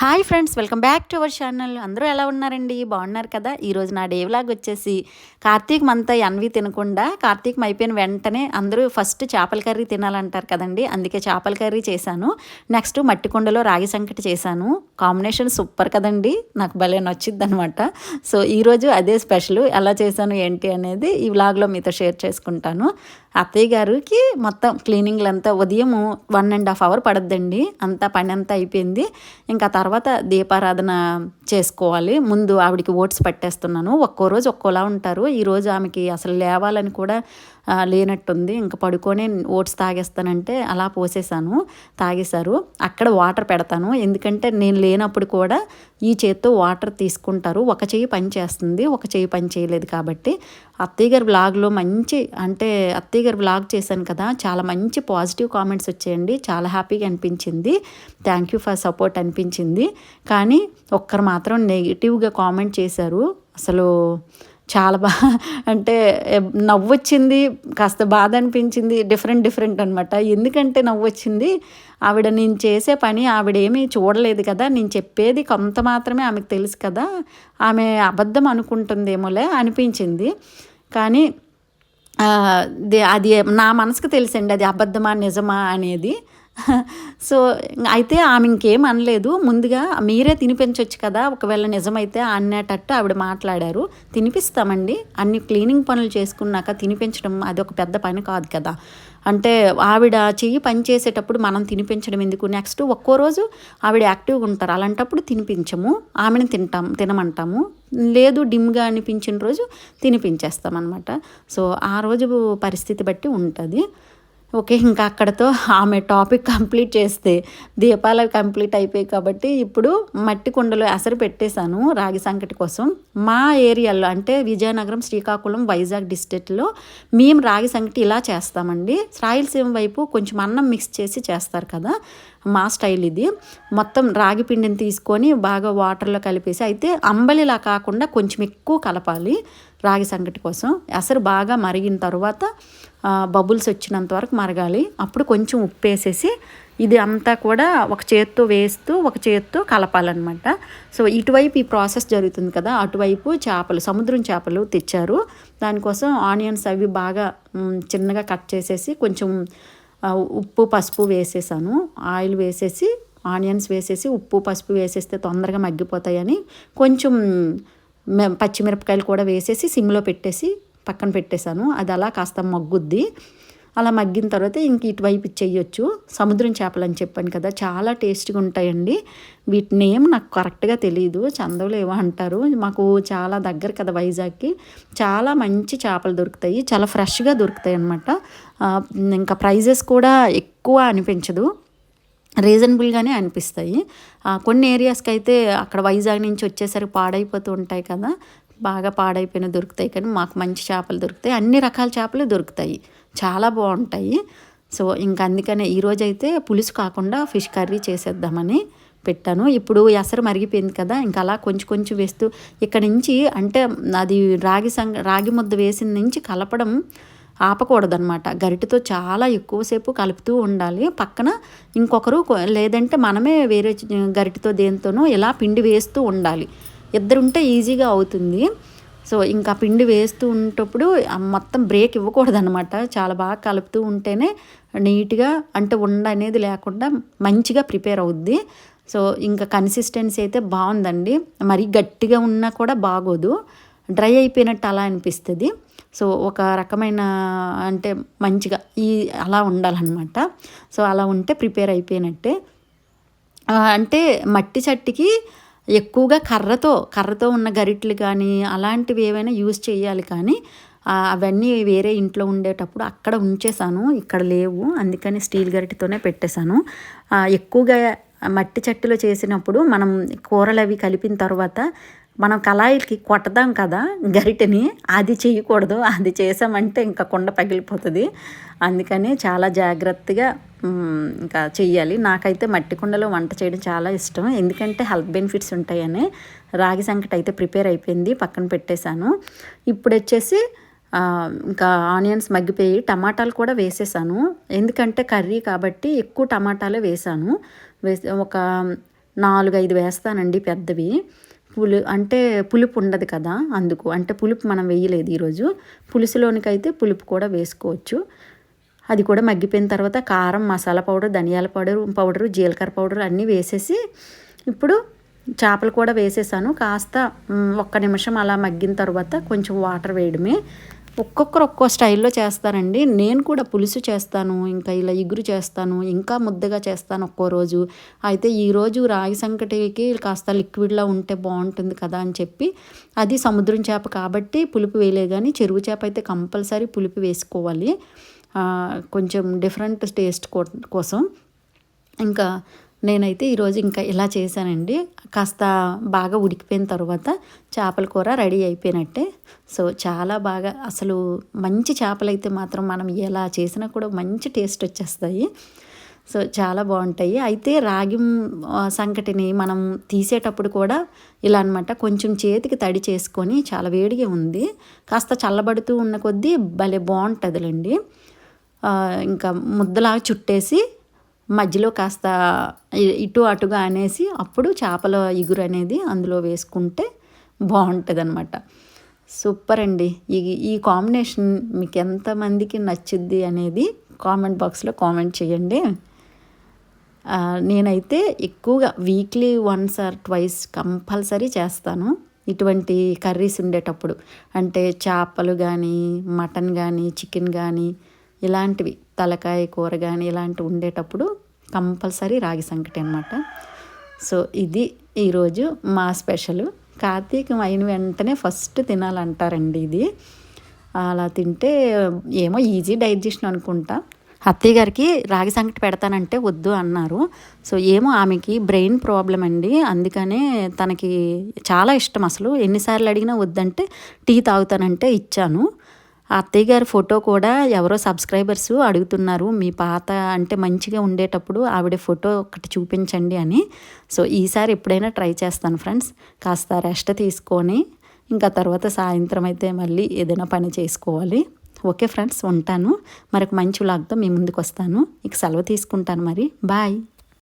Hi friends welcome back to our channel. అందరూ ఎలా ఉన్నారండి? బాగున్నారు కదా? ఈరోజు నా డే వ్లాగ్ వచ్చేసి కార్తీక్ మంతా ఎన్వి తినకుండా కార్తీకం అయిపోయిన వెంటనే అందరూ ఫస్ట్ చేపల కర్రీ తినాలంటారు కదండి. అందుకే చేపల కర్రీ చేశాను. నెక్స్ట్ మట్టి కుండలో రాగి సంకటి చేశాను. కాంబినేషన్ సూపర్ కదండి. నాకు భలే నచ్చింది అనమాట సో ఈరోజు అదే స్పెషల్. ఎలా చేశాను ఏంటి అనేది ఈ వ్లాగ్లో మీతో షేర్ చేసుకుంటాను. అత్తయ్య గారికి మొత్తం క్లీనింగ్లంతా ఉదయం వన్ అండ్ హాఫ్ అవర్ పడద్దండి. అంతా పని అంతా అయిపోయింది. ఇంకా తర్వాత దీపారాధన చేసుకోవాలి. ముందు ఆవిడికి ఓట్స్ పట్టేస్తున్నాను. ఒక్కో రోజు ఒక్కోలా ఉంటారు. ఈరోజు ఆమెకి అసలు లేవాలని కూడా లేనట్టుంది. ఇంకా పడుకొని ఓట్స్ తాగేస్తానంటే అలా పోసేసాను. తాగేశారు. అక్కడ వాటర్ పెడతాను. ఎందుకంటే నేను లేనప్పుడు కూడా ఈ చేత్తో వాటర్ తీసుకుంటారు. ఒక చెయ్యి పని చేస్తుంది. ఒక చెయ్యి పని చేయలేదు కాబట్టి. అత్తయ్య గారి బ్లాగ్లో మంచి అంటే అత్తయ్య గారి బ్లాగ్ చేశాను కదా. చాలా మంచి పాజిటివ్ కామెంట్స్ వచ్చేయండి. చాలా హ్యాపీగా అనిపించింది. థ్యాంక్ యూ ఫర్ సపోర్ట్ అనిపించింది. కానీ ఒక్కరు మాత్రం నెగిటివ్గా కామెంట్ చేశారు. అసలు చాలా బాగా అంటే నవ్వు వచ్చింది కాస్త బాధ అనిపించింది డిఫరెంట్ డిఫరెంట్ అనమాట ఎందుకంటే నవ్వు వచ్చింది ఆవిడ నేను చేసే పని ఆవిడ ఏమీ చూడలేదు కదా నేను చెప్పేది కొంత మాత్రమే ఆమెకు తెలుసు కదా ఆమె అబద్ధం అనుకుంటుందేమోలే అనిపించింది. కానీ అది నా మనసుకు తెలుసండి అది అబద్ధమా నిజమా అనేది. సో అయితే ఆమె ఇంకేం అనలేదు. ముందుగా మీరే తినిపించవచ్చు కదా ఒకవేళ నిజమైతే అనేటట్టు ఆవిడ మాట్లాడారు. తినిపిస్తామండి. అన్ని క్లీనింగ్ పనులు చేసుకున్నాక తినిపించడం అది ఒక పెద్ద పని కాదు కదా. అంటే ఆవిడ చెయ్యి పని చేసేటప్పుడు మనం తినిపించడం ఎందుకు? నెక్స్ట్ ఒక్కో రోజు ఆవిడ యాక్టివ్గా ఉంటారు. అలాంటప్పుడు తినిపించము. ఆమెను తింటాం తినమంటాము. లేదు డిమ్గా అనిపించిన రోజు తినిపించేస్తాం అనమాట సో ఆ రోజు పరిస్థితి బట్టి ఉంటుంది. ఓకే ఇంకా అక్కడతో ఆమె టాపిక్ కంప్లీట్ చేస్తే దీపాలు కంప్లీట్ అయిపోయాయి కాబట్టి ఇప్పుడు మట్టి కుండలో ఎసరు పెట్టేశాను రాగి సంకటి కోసం. మా ఏరియాలో అంటే విజయనగరం శ్రీకాకుళం వైజాగ్ డిస్ట్రిక్ట్లో మేము రాగి సంకటి ఇలా చేస్తామండి. రాయలసీమ వైపు కొంచెం అన్నం మిక్స్ చేసి చేస్తారు కదా మా స్టైల్ ఇది. మొత్తం రాగి పిండిని తీసుకొని బాగా వాటర్లో కలిపేసి అయితే అంబలిలా కాకుండా కొంచెం ఎక్కువ కలపాలి రాగి సంగటి కోసం. అసలు బాగా మరిగిన తర్వాత బబుల్స్ వచ్చినంత వరకు మరగాలి. అప్పుడు కొంచెం ఉప్పు వేసేసి ఇది అంతా కూడా ఒక చేత్తో వేస్తూ ఒక చేత్తో కలపాలన్నమాట. సో ఇటువైపు ఈ ప్రాసెస్ జరుగుతుంది కదా అటువైపు చేపలు సముద్రం చేపలు తెచ్చారు. దానికోసం ఆనియన్స్ అవి బాగా చిన్నగా కట్ చేసేసి కొంచెం ఉప్పు పసుపు వేసేసాను. ఆయిల్ వేసేసి ఆనియన్స్ వేసేసి ఉప్పు పసుపు వేసేస్తే తొందరగా మగ్గిపోతాయని కొంచెం పచ్చిమిరపకాయలు కూడా వేసేసి సిమ్లో పెట్టేసి పక్కన పెట్టేశాను. అది అలా కాస్త మగ్గుద్ది. అలా మగ్గిన తర్వాత ఇంక ఇటువైపు చేయొచ్చు సముద్రం చేపలు అని చెప్పాను కదా చాలా టేస్ట్గా ఉంటాయండి. వీటి నేమ్ నాకు కరెక్ట్గా తెలియదు చందవులు ఏవో అంటారు. మాకు చాలా దగ్గర కదా వైజాగ్కి. చాలా మంచి చేపలు దొరుకుతాయి. చాలా ఫ్రెష్గా దొరుకుతాయి అనమాట ఇంకా ప్రైజెస్ కూడా ఎక్కువ అనిపించదు. రీజనబుల్గానే అనిపిస్తాయి. కొన్ని ఏరియాస్కి అయితే అక్కడ వైజాగ్ నుంచి వచ్చేసరికి పాడైపోతూ ఉంటాయి కదా బాగా పాడైపోయిన దొరుకుతాయి కానీ మాకు మంచి చేపలు దొరుకుతాయి. అన్ని రకాల చేపలు దొరుకుతాయి. చాలా బాగుంటాయి. సో ఇంక అందుకనే ఈరోజైతే పులుసు కాకుండా ఫిష్ కర్రీ చేసేద్దామని పెట్టాను. ఇప్పుడు ఎసరు మరిగిపోయింది కదా ఇంకా అలా కొంచెం కొంచెం వేస్తూ ఇక్కడ నుంచి అంటే అది రాగి సంగ రాగి ముద్ద వేసిన నుంచి కలపడం ఆపకూడదనమాట. గరిటతో చాలా ఎక్కువసేపు కలుపుతూ ఉండాలి. పక్కన ఇంకొకరు లేదంటే మనమే వేరే గరిటతో దేనితోనో ఇలా పిండి వేస్తూ ఉండాలి. ఇద్దరుంటే ఈజీగా అవుతుంది. సో ఇంకా పిండి వేస్తూ ఉంటప్పుడు మొత్తం బ్రేక్ ఇవ్వకూడదు అనమాట చాలా బాగా కలుపుతూ ఉంటేనే నీట్గా అంటే ఉండ అనేది లేకుండా మంచిగా ప్రిపేర్ అవుద్ది. సో ఇంకా కన్సిస్టెన్సీ అయితే బాగుందండి. మరీ గట్టిగా ఉన్నా కూడా బాగోదు. డ్రై అయిపోయినట్టు అలా అనిపిస్తుంది. సో ఒక రకమైన అంటే మంచిగా ఈ అలా ఉండాలన్నమాట. సో అలా ఉంటే ప్రిపేర్ అయిపోయినట్టే. అంటే మట్టి చట్టికి ఎక్కువగా కర్రతో కర్రతో ఉన్న గరిట్లు కానీ అలాంటివి ఏవైనా యూజ్ చేయాలి కానీ అవన్నీ వేరే ఇంట్లో ఉండేటప్పుడు అక్కడ ఉంచేసాను ఇక్కడ లేవు. అందుకని స్టీల్ గరిటతోనే పెట్టేశాను. ఎక్కువగా మట్టి చట్టిలో చేసినప్పుడు మనం కూరలు అవి కలిపిన తర్వాత మనం కళాయికి కొట్టదాం కదా గరిటెని. అది చేయకూడదు. అది చేసామంటే ఇంకా కుండ పగిలిపోతుంది. అందుకని చాలా జాగ్రత్తగా ఇంకా చెయ్యాలి. నాకైతే మట్టి కుండలో వంట చేయడం చాలా ఇష్టం. ఎందుకంటే హెల్త్ బెనిఫిట్స్ ఉంటాయని రాగి సంకట అయితే ప్రిపేర్ అయిపోయింది పక్కన పెట్టేశాను. ఇప్పుడు వచ్చేసి ఇంకా ఆనియన్స్ మగ్గిపోయి టమాటాలు కూడా వేసేసాను ఎందుకంటే కర్రీ కాబట్టి ఎక్కువ టమాటాలే వేసాను వేసి ఒక నాలుగు ఐదు వేస్తానండి పెద్దవి. పులు అంటే పులుపు ఉండదు కదా అందుకు. అంటే పులుపు మనం వేయలేదు ఈరోజు. పులుసులోనికైతే పులుపు కూడా వేసుకోవచ్చు. అది కూడా మగ్గిపోయిన తర్వాత కారం మసాలా పౌడర్ ధనియాల పౌడర్ పౌడరు జీలకర్ర పౌడర్ అన్నీ వేసేసి ఇప్పుడు చేపలు కూడా వేసేసాను. కాస్త ఒక్క నిమిషం అలా మగ్గిన తర్వాత కొంచెం వాటర్ వేయడమే. ఒక్కొక్కరు ఒక్కో స్టైల్లో చేస్తారండి. నేను కూడా పులుసు చేస్తాను ఇంకా ఇలా ఇగురు చేస్తాను ఇంకా ముద్దగా చేస్తాను ఒక్కో రోజు. అయితే ఈరోజు రాగి సంకటికి కాస్త లిక్విడ్లా ఉంటే బాగుంటుంది కదా అని చెప్పి అది సముద్రం చేప కాబట్టి పులుపు వేయలే కానీ చెరువు చేప అయితే కంపల్సరీ పులుపు వేసుకోవాలి. కొంచెం డిఫరెంట్ టేస్ట్ కోసం. ఇంకా నేనైతే ఈరోజు ఇంకా ఇలా చేశానండి. కాస్త బాగా ఉడికిపోయిన తర్వాత చేపల కూర రెడీ అయిపోయినట్టే. సో చాలా బాగా అసలు మంచి చేపలు అయితే మాత్రం మనం ఎలా చేసినా కూడా మంచి టేస్ట్ వచ్చేస్తాయి. సో చాలా బాగుంటాయి. అయితే రాగి సంకటిని మనం తీసేటప్పుడు కూడా ఇలా అనమాట కొంచెం చేతికి తడి చేసుకొని చాలా వేడిగా ఉంది. కాస్త చల్లబడుతూ ఉన్న కొద్దీ భలే బాగుంటుందిలేండి. ఇంకా ముద్దలాగా చుట్టేసి మధ్యలో కాస్త ఇటు అటుగా అనేసి అప్పుడు చేపల ఇగురు అనేది అందులో వేసుకుంటే బాగుంటుంది అనమాట సూపర్ అండి. ఈ ఈ కాంబినేషన్ మీకు ఎంతమందికి నచ్చుద్ది అనేది కామెంట్ బాక్స్లో కామెంట్ చేయండి. నేనైతే ఎక్కువగా weekly once or twice compulsory చేస్తాను ఇటువంటి కర్రీస్ ఉండేటప్పుడు. అంటే చేపలు కానీ మటన్ కానీ చికెన్ కానీ ఇలాంటివి తలకాయ కూర కానీ ఇలాంటివి ఉండేటప్పుడు కంపల్సరీ రాగి సంకటి అనమాట సో ఇది ఈరోజు మా స్పెషల్. కార్తీకం అయిన వెంటనే ఫస్ట్ తినాలంటారండి ఇది. అలా తింటే ఏమో ఈజీ డైజెషన్ అనుకుంటా. అత్తయ్య గారికి రాగి సంకటి పెడతానంటే వద్దు అన్నారు. సో ఏమో ఆమెకి బ్రెయిన్ ప్రాబ్లం అండి. అందుకనే తనకి చాలా ఇష్టం అసలు. ఎన్నిసార్లు అడిగినా వద్దంటే టీ తాగుతానంటే ఇచ్చాను. అత్తయ్య గారి ఫోటో కూడా ఎవరో సబ్స్క్రైబర్స్ అడుగుతున్నారు మీ పాత అంటే మంచిగా ఉండేటప్పుడు ఆవిడ ఫోటో ఒకటి చూపించండి అని. సో ఈసారి ఎప్పుడైనా ట్రై చేస్తాను ఫ్రెండ్స్. కాస్త రెస్ట్ తీసుకొని ఇంకా తర్వాత సాయంత్రం అయితే మళ్ళీ ఏదైనా పని చేసుకోవాలి. ఓకే ఫ్రెండ్స్ ఉంటాను. మరొక మంచి వ్లాగ్తో మీ ముందుకు వస్తాను ఇక సెలవు తీసుకుంటాను మరి. బాయ్.